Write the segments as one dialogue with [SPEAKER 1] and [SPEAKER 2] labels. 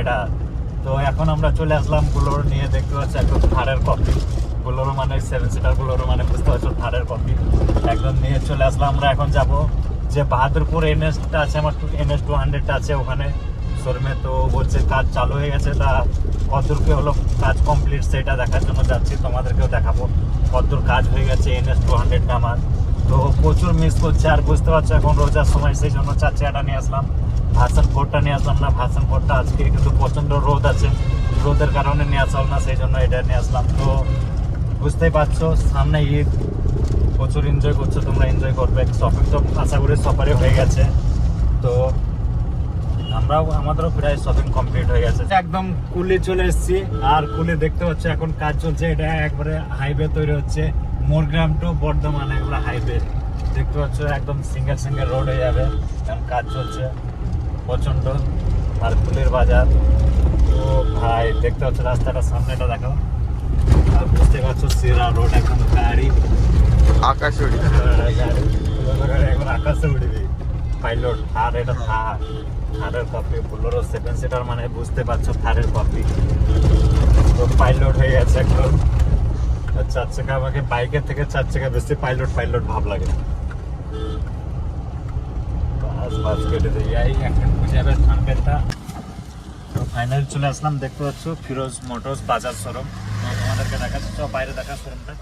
[SPEAKER 1] এটা। তো এখন আমরা চলে আসলামগুলোর নিয়ে, দেখতে পাচ্ছি একদম থারের কপি গুলোর মানে সেভেন সিটারগুলোর মানে বুঝতে পারছ থারের কপি একদম নিয়ে চলে আসলাম আমরা, এখন যাব যে বাহাদুরপুর এনএসটা আছে, আমার এনএস টু হান্ড্রেডটা আছে ওখানে। শোরুমে তো বলছে কাজ চালু হয়ে গেছে, তা কতদূরকে হলো কাজ কমপ্লিট সেটা দেখার জন্য যাচ্ছি, তোমাদেরকেও দেখাবো। কতদূর কাজ হয়ে গেছে এনএস টু হান্ড্রেডটা আমার। তো প্রচুর মিস করছে, আর বুঝতে পারছ এখন রোজার সময়, সেই জন্য চার চাকাটা নিয়ে আসলাম। ভার্সন ফোরটা নিয়ে আসলাম না ভার্সন ফোরটা আজকে কিন্তু প্রচণ্ড রোদ আছে। রোদের কারণে নিয়ে আসলাম না, সেই জন্য এটা নিয়ে আসলাম। তো বুঝতেই পারছ, সামনে ঈদ, প্রচুর এনজয় করছ, তোমরা এনজয় করবে। শপিং তো আশা করি সবারই হয়ে গেছে। তো আমরাও, আমাদেরও প্রায় শপিং কমপ্লিট হয়ে গেছে। একদম কুলে চলে এসেছি, আর কুলে দেখতে পাচ্ছ এখন কাজ চলছে। এটা একবারে হাইওয়ে তৈরি হচ্ছে, মোরগ্রাম টু বর্ধমান, একবারে হাইওয়ে দেখতে পাচ্ছ, একদম সিঙ্গেল সিঙ্গেল রোড হয়ে যাবে কাজ চলছে। প্রচণ্ড। আর কুলের বাজার। তো ভাই দেখতে পাচ্ছ রাস্তাটা সামনেটা দেখো আর বুঝতে পারছ সিরা রোড এখন গাড়ি।
[SPEAKER 2] আকাশে উড়ি
[SPEAKER 1] এখন আকাশে উঠবি। পাইলট আর এটা থার থারের কপি বুলোরো সেভেন সিটার মানে বুঝতে পারছ থারের কপি তো পাইলট হয়ে গেছে আর চার চাকা আমাকে বাইকের থেকে চার চাকা বেশি পাইলট পাইলট ভাব লাগে। তো ফাইনালি চলে আসলাম, দেখতে পাচ্ছ, ফিরোজ মোটরস বাজার শোরুম। তোমাদেরকে বাইরে দেখা শোরুমটা।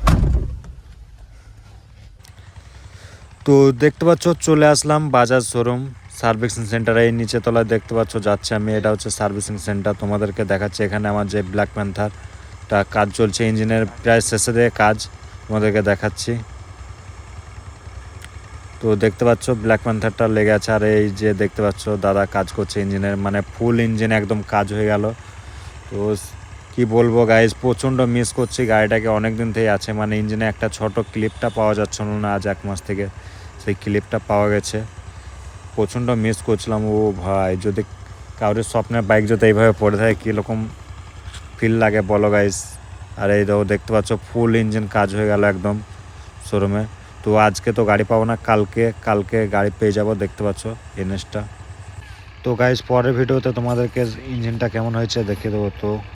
[SPEAKER 3] তো দেখতে পাচ্ছ, চলে আসলাম বাজাজ শোরুম, সার্ভিসিং সেন্টার এই নিচে তলায় দেখতে পাচ্ছ, যাচ্ছে আমি। এটা হচ্ছে সার্ভিসিং সেন্টার, তোমাদেরকে দেখাচ্ছি। এখানে আমার যে ব্ল্যাক প্যান্থারটা কাজ চলছে, ইঞ্জিনের প্রায় শেষে দিয়ে কাজ, তোমাদেরকে দেখাচ্ছি। তো দেখতে পাচ্ছ ব্ল্যাক প্যান্থারটা লেগে আছে। আর এই যে দেখতে পাচ্ছ, দাদা কাজ করছে ইঞ্জিনের মানে ফুল ইঞ্জিন একদম কাজ হয়ে গেল। তো কি বলব গাইজ প্রচণ্ড মিস করছি। গাড়িটাকে অনেক দিন থেকে আছে মানে ইঞ্জিনে একটা ছোট ক্লিপটা পাওয়া যাচ্ছিল না, আজ এক মাস থেকে। সেই ক্লিপটা পাওয়া গেছে। প্রচণ্ড মিস করছিলাম, ও ভাই, যদি কারোর স্বপ্নের বাইক যদি এইভাবে পড়ে থাকে, কীরকম ফিল লাগে বলো গাইজ আর এই দেখো, দেখতে পাচ্ছ ফুল ইঞ্জিন কাজ হয়ে গেল একদম শোরুমে তো আজকে তো গাড়ি পাবো না, কালকে কালকে গাড়ি পেয়ে যাব, দেখতে পাচ্ছ এনএসটা। তো গাইজ পরের ভিডিওতে তোমাদেরকে ইঞ্জিনটা কেমন হয়েছে দেখিয়ে দেবো, তো